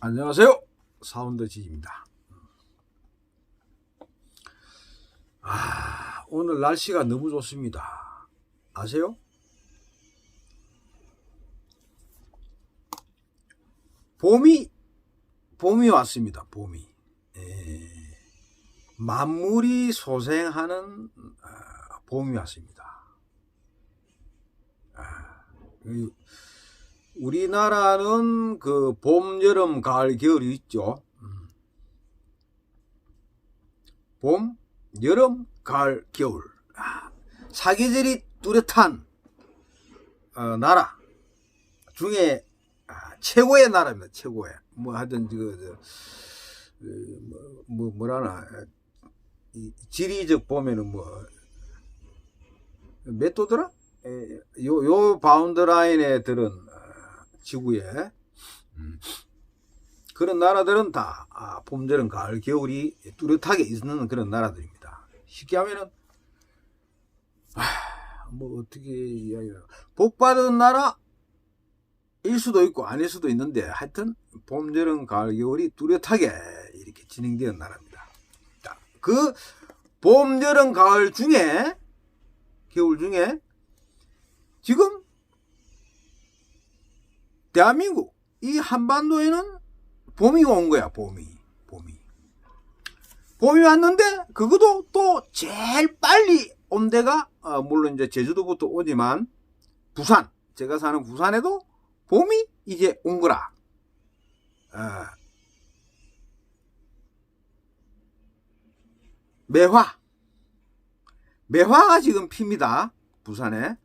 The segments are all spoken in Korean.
안녕하세요. 사운드 지입니다. 아, 오늘 날씨가 너무 좋습니다. 아세요? 봄이, 봄이 왔습니다. 봄이. 예, 만물이 소생하는 아, 봄이 왔습니다. 아, 이 우리나라는 그 봄, 여름, 가을, 겨울이 있죠. 음. 봄, 여름, 가을, 겨울. 아, 사계절이 뚜렷한 어, 나라 중에 아, 최고의 나라입니다. 최고의. 뭐 하든 그, 저, 그, 뭐, 뭐 뭐라나 이 지리적 보면은 뭐 몇 도더라? 에, 요, 요 바운드 라인에 들은 어, 지구에 음, 그런 나라들은 다 아, 봄, 여름, 가을, 겨울이 뚜렷하게 있는 그런 나라들입니다. 쉽게 하면은 아, 뭐 어떻게 이야기를 복 받은 나라 일 수도 있고 아닐 수도 있는데 하여튼 봄, 여름, 가을, 겨울이 뚜렷하게 이렇게 진행되는 나라입니다. 자, 그 봄, 여름, 가을 중에 겨울 중에 지금 대한민국 이 한반도에는 봄이 온 거야 봄이. 봄이. 봄이 왔는데 그것도 또 제일 빨리 온 데가 어, 물론 이제 제주도부터 오지만 부산. 제가 사는 부산에도 봄이 이제 온 거라. 어, 매화. 매화가 지금 핍니다 부산에.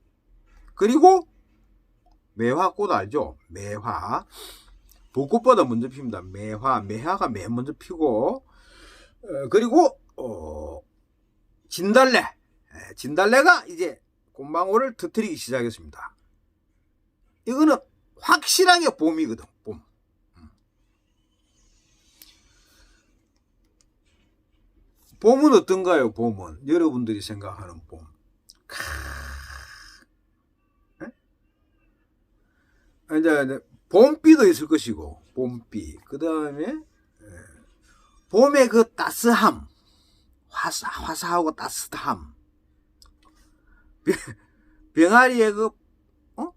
그리고 매화꽃 알죠? 매화. 벚꽃보다 먼저 핍니다. 매화, 매화가 맨 먼저 피고, 어, 그리고, 어, 진달래. 예, 진달래가 이제 꽃망울을 터뜨리기 시작했습니다. 이거는 확실하게 봄이거든, 봄. 음. 봄은 어떤가요, 봄은? 여러분들이 생각하는 봄. 이제 봄비도 있을 것이고 봄비 그 다음에 봄의 그 따스함 화사 화사하고 따스함 병- 병아리의 그 어?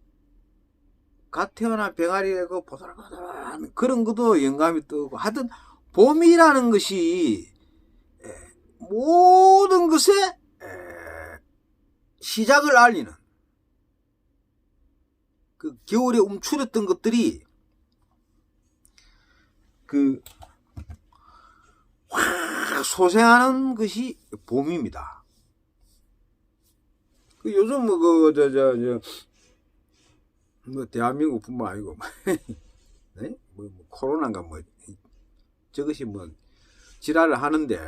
갓 태어난 병아리의 그 보들보들한 그런 것도 영감이 뜨고 하여튼 봄이라는 것이 에, 모든 것의 에, 시작을 알리는 그 겨울에 움츠렸던 것들이 그 확 소생하는 것이 봄입니다. 그 요즘 뭐그저저저 뭐 대한민국뿐만 아니고 네? 뭐, 뭐 코로나인가 뭐 저것이 뭐 지랄을 하는데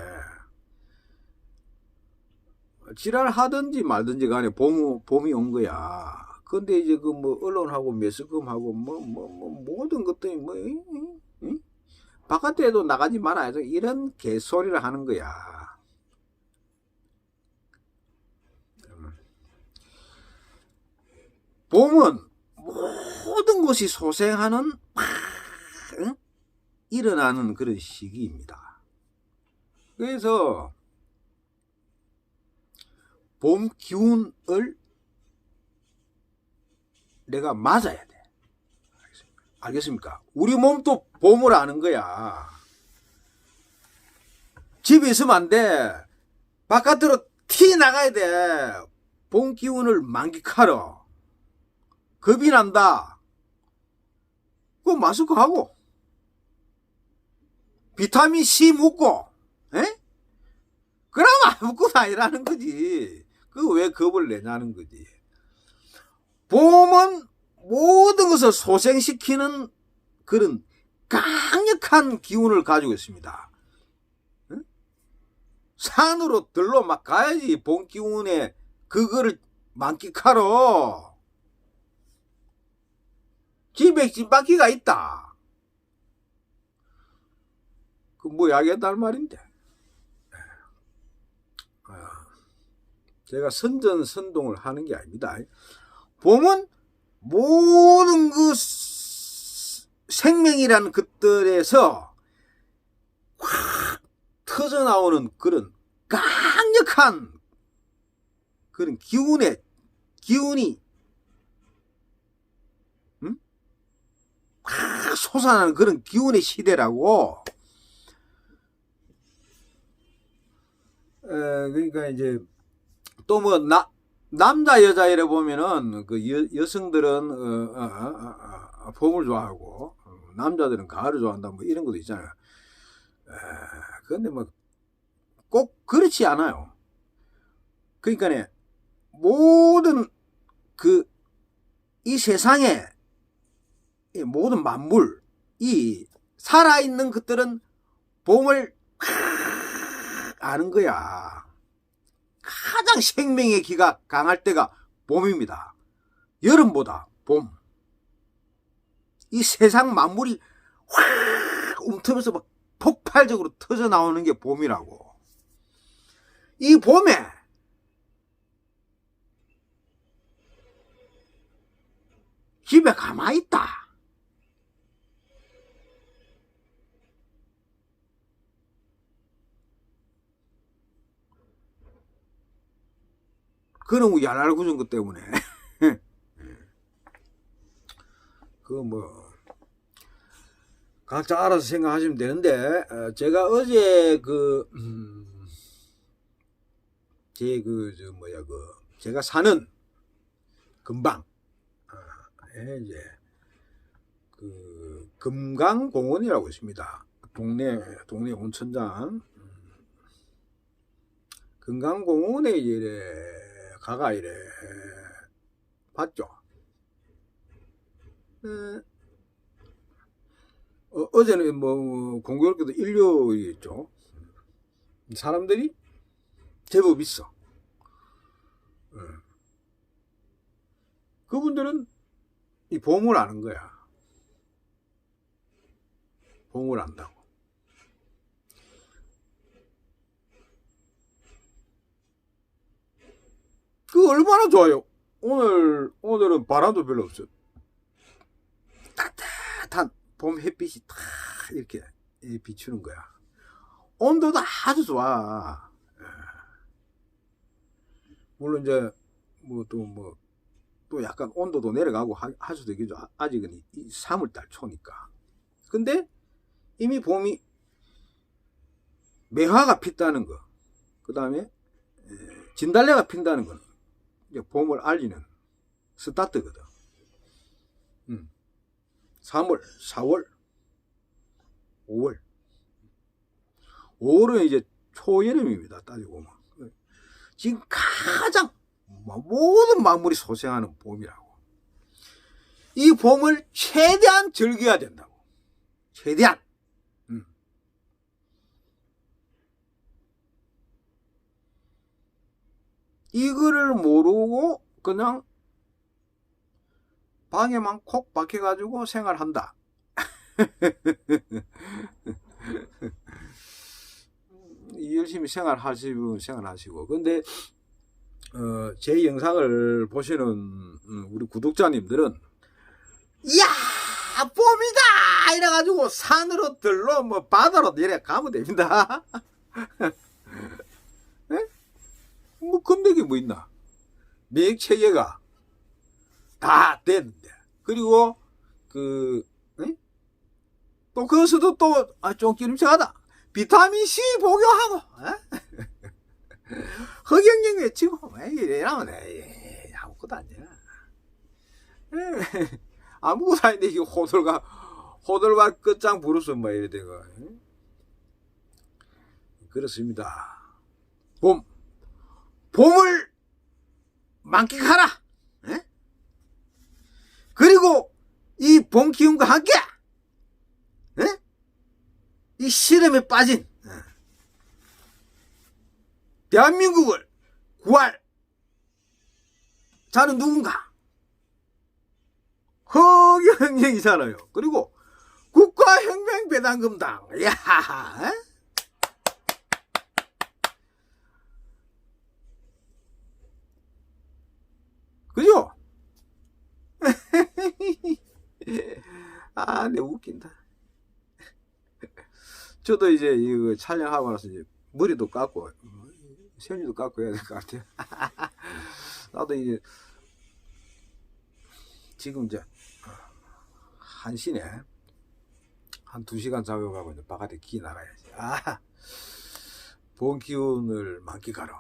지랄 하든지 말든지 간에 봄 봄이 온 거야. 근데 이제 그 뭐 언론하고 매스컴하고 뭐 뭐 뭐 모든 것들이 뭐 응? 바깥에도 나가지 말아야 돼 이런 개소리를 하는 거야. 음. 봄은 모든 것이 소생하는 막 응? 일어나는 그런 시기입니다. 그래서 봄 기운을 내가 맞아야 돼. 알겠습니까? 우리 몸도 봄을 아는 거야. 집에 있으면 안 돼. 바깥으로 티 나가야 돼. 봄 기운을 만끽하러. 겁이 난다. 그 마스크 하고. 비타민 C 묻고. 에? 그럼 아무것도 아니라는 거지. 그 왜 겁을 내냐는 거지. 봄은 모든 것을 소생시키는 그런 강력한 기운을 가지고 있습니다. 응? 산으로 들러 막 가야지 봄 기운에 그거를 만끽하러 집에 찐바퀴가 있다. 그뭐 야기한다는 말인데. 아, 제가 선전 선동을 하는 게 아닙니다. 봄은 모든 그 생명이라는 것들에서 확 터져 나오는 그런 강력한 그런 기운의 기운이 음? 확 솟아나는 그런 기운의 시대라고. 에, 그러니까 이제 또 뭐 나 남자 여자 이래 보면은 그 여, 여성들은 어, 어, 어, 어, 봄을 좋아하고 어, 남자들은 가을을 좋아한다 뭐 이런 것도 있잖아요. 에, 그런데 뭐 꼭 그렇지 않아요. 그러니까 모든 그 이 세상에 이 모든 만물 이 살아있는 것들은 봄을 아는 거야. 가장 생명의 기가 강할 때가 봄입니다. 여름보다 봄. 이 세상 만물이 확 움트면서 막 폭발적으로 터져 나오는 게 봄이라고. 이 봄에 집에 가만히 있다. 그런 야랄 구준 것 때문에. 그 뭐, 각자 알아서 생각하시면 되는데, 어, 제가 어제 그, 음, 제 그, 저, 뭐야, 그, 제가 사는 금방, 에 이제, 그, 금강공원이라고 있습니다. 동네, 동네 온천장. 음. 금강공원에 이래, 가가 이래, 봤죠? 에, 어, 어제는 뭐, 공교롭게도 일요일이었죠. 사람들이 제법 있어. 예. 그분들은 이 봄을 아는 거야. 봄을 안다고. 그 얼마나 좋아요. 오늘 오늘은 바람도 별로 없어. 따뜻한 봄 햇빛이 탁 이렇게 비추는 거야. 온도도 아주 좋아. 예. 물론 이제 뭐 또 뭐 또 약간 온도도 내려가고 하, 할 수도 있겠죠. 아- 아직은 이, 이 3월달 초니까. 근데 이미 봄이 매화가 폈다는 거, 그 다음에 진달래가 핀다는 거는 봄을 알리는 스타트거든. 음. 3월, 4월, 5월. 5월은 이제 초여름입니다. 따지고 보면. 지금 가장 뭐 모든 만물이 소생하는 봄이라고. 이 봄을 최대한 즐겨야 된다고. 최대한. 이거를 모르고 그냥 방에만 콕 박혀가지고 생활한다. 열심히 생활하시면 생활하시고. 근데, 어, 제 영상을 보시는 음, 우리 구독자님들은, 야 봄이다! 이래가지고 산으로 들러, 뭐, 바다로 내려 가면 됩니다. 에? 뭐, 건데기 뭐 있나?免疫체계가 다 됐는데. 그리고, 그, 에? 또 거기서도 또, 아, 좀 기름색하다. 비타민C 복용하고, 에? 허경영 외치고, 에이, 아무것도 아니야. 에, 아무것도 아닌데, 이게 호들갑, 호들갑 끝장 부르서 뭐 이래 되고. 에? 그렇습니다. 봄. 봄을 만끽하라! 에? 그리고 이 봄 기운과 함께 에? 이 시름에 빠진 에, 대한민국을 구할 자는 누군가? 허경영이잖아요. 그리고 국가혁명배당금당. 야, 에? 그죠? 아, 아, 내 웃긴다. 저도 이제 이거 촬영하고 나서 이제 머리도 깎고, 세윤이도 깎고 해야 될 것 같아요. 나도 이제, 지금 이제, 한시네. 한두 시간 자고 가고 이제 바깥에 기 나가야지. 아, 본 기운을 만끽하러.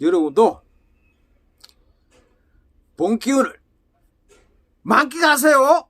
여러분도 본 기운을 만끽하세요.